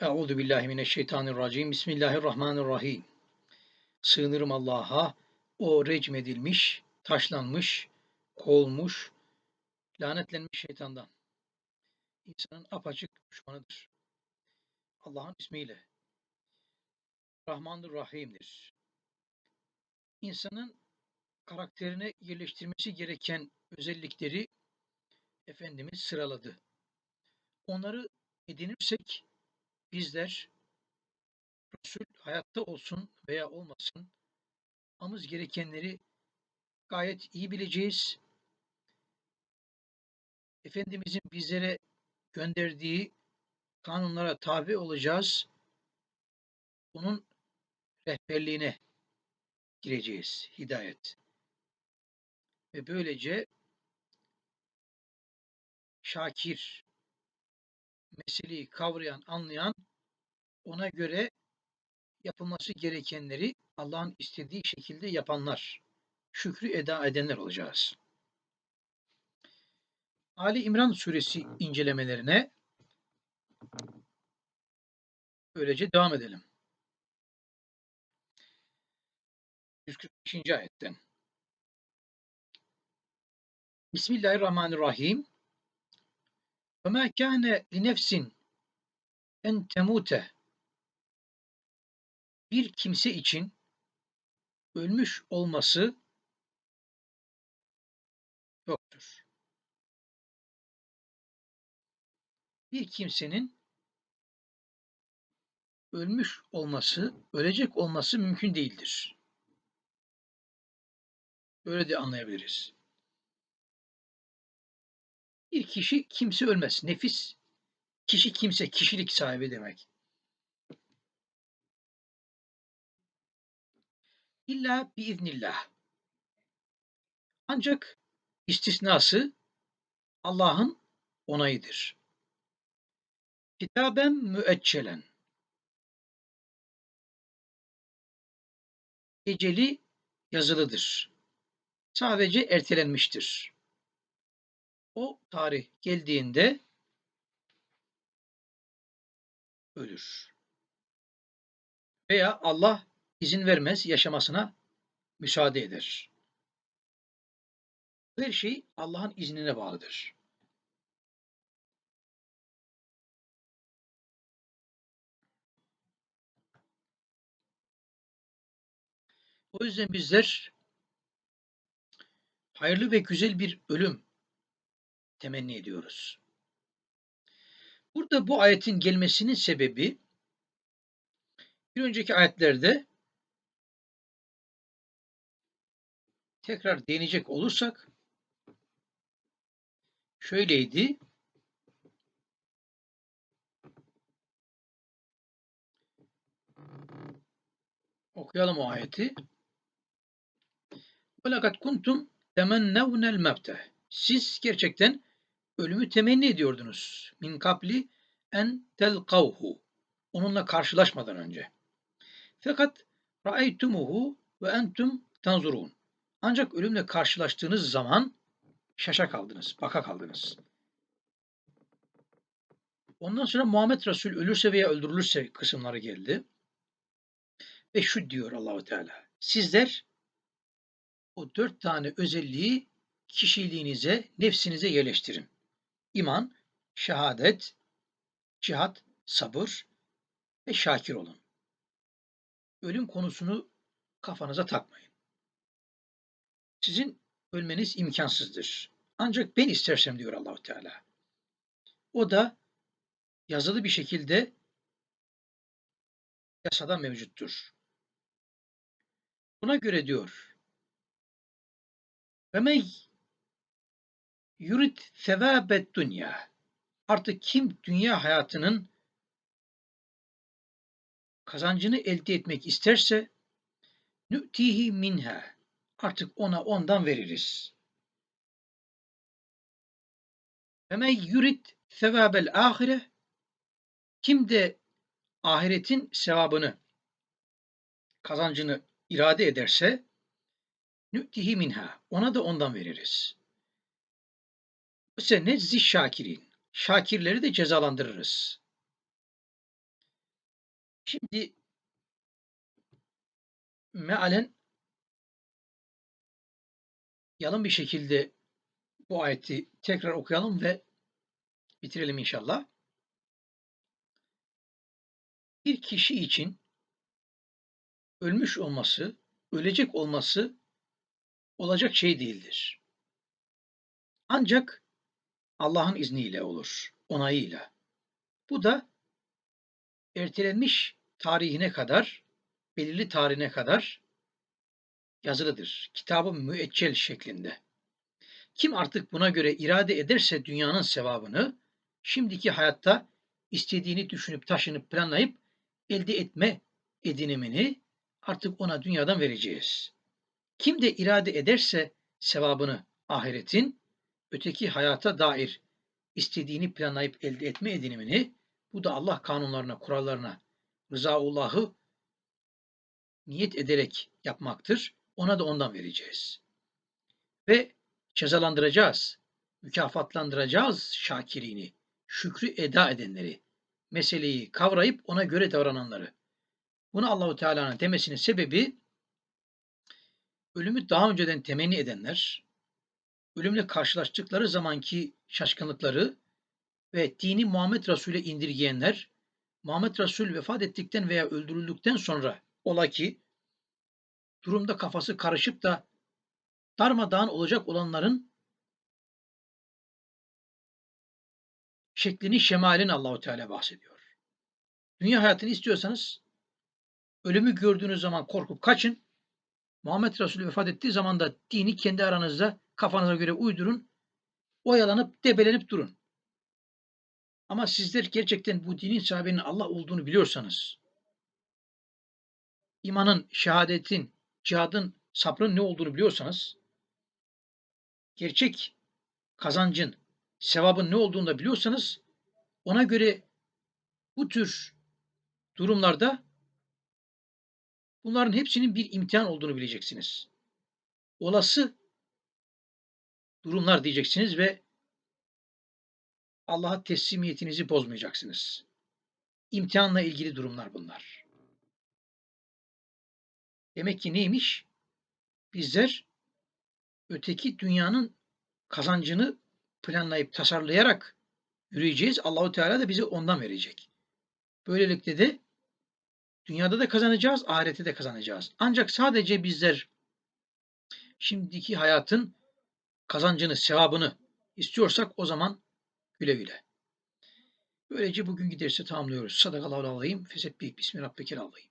Euzu billahi mineşşeytanirracim. Bismillahirrahmanirrahim. Sığınırım Allah'a. O recmedilmiş, taşlanmış, kovulmuş, lanetlenmiş şeytandan. İnsanın apaçık düşmanıdır. Allah'ın ismiyle. Rahmandır, Rahim'dir. İnsanın karakterine yerleştirmesi gereken özellikleri Efendimiz sıraladı. Onları edinirsek bizler Resul hayatta olsun veya olmasın amız gerekenleri gayet iyi bileceğiz. Efendimizin bizlere gönderdiği kanunlara tabi olacağız. Onun rehberliğine gireceğiz. Hidayet. Ve böylece şakir, meseleyi kavrayan, anlayan, ona göre yapılması gerekenleri Allah'ın istediği şekilde yapanlar, şükrü eda edenler olacağız. Ali İmran suresi incelemelerine böylece devam edelim. 145. ayetten. Bismillahirrahmanirrahim. Ve ma kana li nefsin en temute bir kimse için ölmüş olması yoktur. Bir kimsenin ölmüş olması, ölecek olması mümkün değildir. Öyle de anlayabiliriz. Bir kişi kimse ölmez. Nefis kişi kimse kişilik sahibi demek. İlla biiznillah. Ancak istisnası Allah'ın onayıdır. Kitaben müeccelen. Eceli yazılıdır. Sadece ertelenmiştir. O tarih geldiğinde ölür. Veya Allah izin vermez, yaşamasına müsaade eder. Her şey Allah'ın iznine bağlıdır. O yüzden bizler hayırlı ve güzel bir ölüm temenni ediyoruz. Burada bu ayetin gelmesinin sebebi bir önceki ayetlerde tekrar değinecek olursak şöyleydi. Okuyalım o ayeti. وَلَقَدْ كُنْتُمْ تَمَنَّوْنَ الْمَبْتَ Siz gerçekten ölümü temenni ediyordunuz. Min kapli en telkavhu. Onunla karşılaşmadan önce. Fakat ra'aytumuhu ve entum tanzurun. Ancak ölümle karşılaştığınız zaman şaşa kaldınız, baka kaldınız. Ondan sonra Muhammed Resul ölürse veya öldürülürse kısımları geldi. Ve şu diyor Allahu Teala. Sizler o dört tane özelliği kişiliğinize, nefsinize yerleştirin. İman, şehadet, cihat, sabır ve şakir olun. Ölüm konusunu kafanıza takmayın. Sizin ölmeniz imkansızdır. Ancak ben istersem diyor Allahu Teala. O da yazılı bir şekilde yasada mevcuttur. Buna göre diyor ve men yurid sevabet dünya artık kim dünya hayatının kazancını elde etmek isterse nü'tihi minha artık ona ondan veririz. Ve men yurid sevabel ahire kim de ahiretin sevabını kazancını irade ederse nü'tihi minha ona da ondan veririz. Bu sene şakirin. Şakirleri de cezalandırırız. Şimdi mealen yalın bir şekilde bu ayeti tekrar okuyalım ve bitirelim inşallah. Bir kişi için ölmüş olması, ölecek olması olacak şey değildir. Ancak Allah'ın izniyle olur, onayıyla. Bu da ertelenmiş tarihine kadar, belirli tarihine kadar yazılıdır. Kitabı müeccel şeklinde. Kim artık buna göre irade ederse dünyanın sevabını, şimdiki hayatta istediğini düşünüp taşınıp planlayıp elde etme edinimini artık ona dünyadan vereceğiz. Kim de irade ederse sevabını ahiretin, öteki hayata dair istediğini planlayıp elde etme edinimini, bu da Allah kanunlarına, kurallarına, rızaullahı niyet ederek yapmaktır. Ona da ondan vereceğiz. Ve cezalandıracağız, mükafatlandıracağız şakirini, şükrü eda edenleri, meseleyi kavrayıp ona göre davrananları. Bunu Allahu Teala'nın demesinin sebebi ölümü daha önceden temenni edenler, ölümle karşılaştıkları zamanki şaşkınlıkları ve dini Muhammed Resul'e indirgeyenler, Muhammed Resul vefat ettikten veya öldürüldükten sonra ola ki durumda kafası karışıp da darmadağın olacak olanların şeklini, şemalini Allahu Teala bahsediyor. Dünya hayatını istiyorsanız ölümü gördüğünüz zaman korkup kaçın. Muhammed Resulü vefat ettiği zaman da dini kendi aranızda kafanıza göre uydurun. Oyalanıp debelenip durun. Ama sizler gerçekten bu dinin sahibinin Allah olduğunu biliyorsanız, imanın, şehadetin, cihadın, sabrın ne olduğunu biliyorsanız, gerçek kazancın, sevabın ne olduğunu da biliyorsanız, ona göre bu tür durumlarda bunların hepsinin bir imtihan olduğunu bileceksiniz. Olası durumlar diyeceksiniz ve Allah'a teslimiyetinizi bozmayacaksınız. İmtihanla ilgili durumlar bunlar. Demek ki neymiş? Bizler öteki dünyanın kazancını planlayıp tasarlayarak yürüyeceğiz. Allahu Teala da bize ondan verecek. Böylelikle de dünyada da kazanacağız, ahirette de kazanacağız. Ancak sadece bizler şimdiki hayatın kazancını, sevabını istiyorsak o zaman güle güle. Böylece bugün giderse tamamlıyoruz. Sadakallahu alayım. Fesebbi bismi rabbikil alayım.